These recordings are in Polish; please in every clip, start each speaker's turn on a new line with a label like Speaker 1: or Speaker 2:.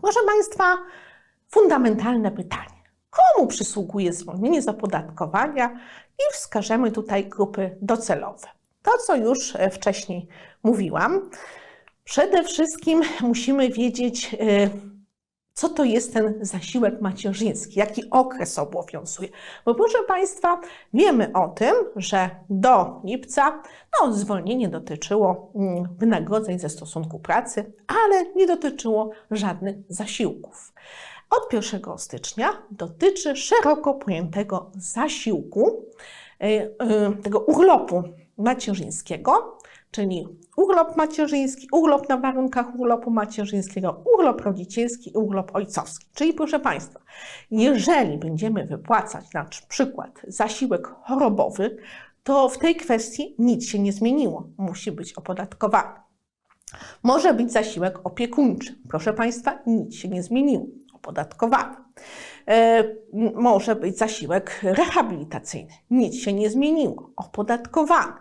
Speaker 1: Proszę Państwa, fundamentalne pytanie. Komu przysługuje zwolnienie z opodatkowania i wskażemy tutaj grupy docelowe. To, co już e, wcześniej mówiłam, przede wszystkim musimy wiedzieć, e, co to jest ten zasiłek macierzyński, jaki okres obowiązuje. Bo proszę Państwa, wiemy o tym, że do lipca no, zwolnienie dotyczyło mm, wynagrodzeń ze stosunku pracy, ale nie dotyczyło żadnych zasiłków. Od 1 stycznia dotyczy szeroko pojętego zasiłku, e, e, tego urlopu macierzyńskiego, czyli urlop macierzyński, urlop na warunkach urlopu macierzyńskiego, urlop rodzicielski i urlop ojcowski. Czyli proszę Państwa, jeżeli będziemy wypłacać na przykład zasiłek chorobowy, to w tej kwestii nic się nie zmieniło. Musi być opodatkowany. Może być zasiłek opiekuńczy. Proszę Państwa, nic się nie zmieniło. Opodatkowany. E, może być zasiłek rehabilitacyjny. Nic się nie zmieniło. Opodatkowany.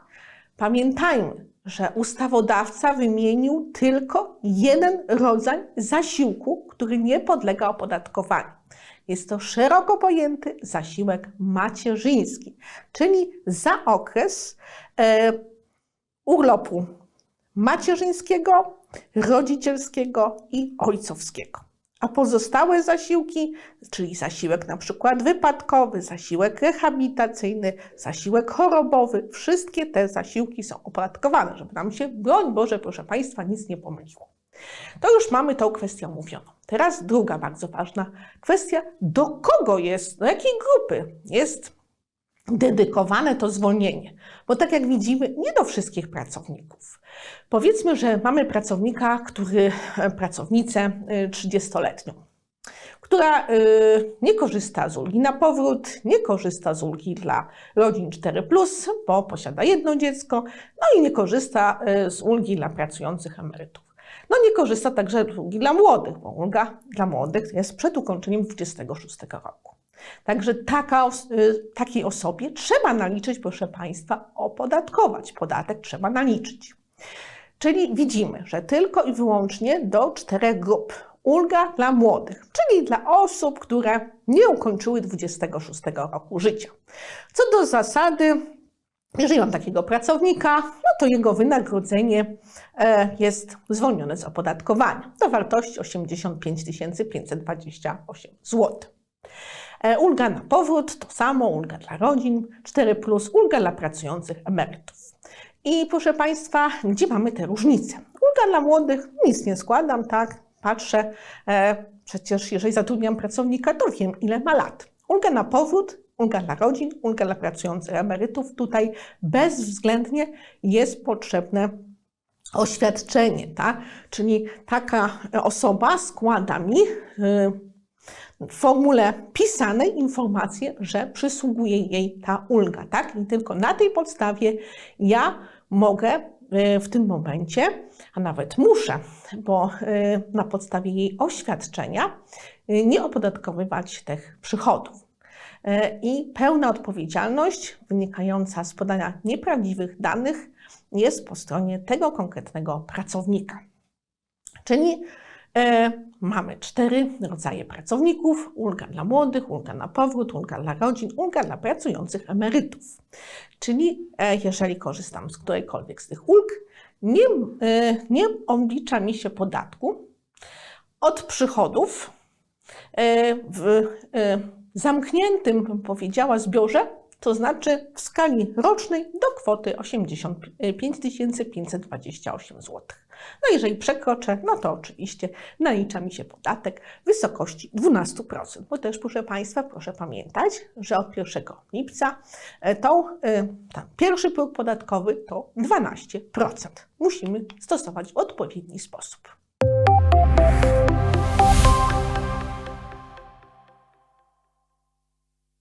Speaker 1: Pamiętajmy, że ustawodawca wymienił tylko jeden rodzaj zasiłku, który nie podlega opodatkowaniu. Jest to szeroko pojęty zasiłek macierzyński, czyli za okres e, urlopu macierzyńskiego, rodzicielskiego i ojcowskiego. A pozostałe zasiłki, czyli zasiłek na przykład wypadkowy, zasiłek rehabilitacyjny, zasiłek chorobowy, wszystkie te zasiłki są opodatkowane, żeby nam się, broń Boże, proszę Państwa, nic nie pomyliło. To już mamy tą kwestię omówioną. Teraz druga bardzo ważna kwestia, do kogo jest, do jakiej grupy jest dedykowane to zwolnienie. Bo tak jak widzimy, nie do wszystkich pracowników. Powiedzmy, że mamy pracownika, który, pracownicę 30-letnią, która y, nie korzysta z ulgi na powrót, nie korzysta z ulgi dla rodzin 4, bo posiada jedno dziecko, no i nie korzysta z ulgi dla pracujących emerytów. No nie korzysta także z ulgi dla młodych, bo ulga dla młodych jest przed ukończeniem 26 roku. Także taka, y, takiej osobie trzeba naliczyć, proszę Państwa, opodatkować. Podatek trzeba naliczyć. Czyli widzimy, że tylko i wyłącznie do czterech grup. Ulga dla młodych, czyli dla osób, które nie ukończyły 26 roku życia. Co do zasady, jeżeli mam takiego pracownika, no to jego wynagrodzenie e, jest zwolnione z opodatkowania do wartości 85 528 zł. E, ulga na powrót to samo, ulga dla rodzin 4, ulga dla pracujących emerytów. I proszę Państwa, gdzie mamy te różnice? Ulga dla młodych, nic nie składam, tak, patrzę, e, przecież jeżeli zatrudniam pracownika, to wiem, ile ma lat. Ulga na powrót, ulga dla rodzin, ulga dla pracujących emerytów, tutaj bezwzględnie jest potrzebne oświadczenie, tak? czyli taka osoba składa mi y, w formule pisanej informację, że przysługuje jej ta ulga, tak? I tylko na tej podstawie ja mogę e, w tym momencie, a nawet muszę, bo e, na podstawie jej oświadczenia e, nie opodatkowywać tych przychodów. I pełna odpowiedzialność wynikająca z podania nieprawdziwych danych jest po stronie tego konkretnego pracownika. Czyli mamy cztery rodzaje pracowników: ulga dla młodych, ulga na powrót, ulga dla rodzin, ulga dla pracujących emerytów. Czyli e, jeżeli korzystam z którejkolwiek z tych ulg, nie, e, nie oblicza mi się podatku od przychodów w zamkniętym, bym powiedziała, zbiorze to znaczy w skali rocznej do kwoty 85 528 zł. No jeżeli przekroczę, no to oczywiście nalicza mi się podatek w wysokości 12%. Bo też, proszę Państwa, proszę pamiętać, że od 1 lipca e, to, e, ten pierwszy próg podatkowy to 12%. Musimy stosować w odpowiedni sposób.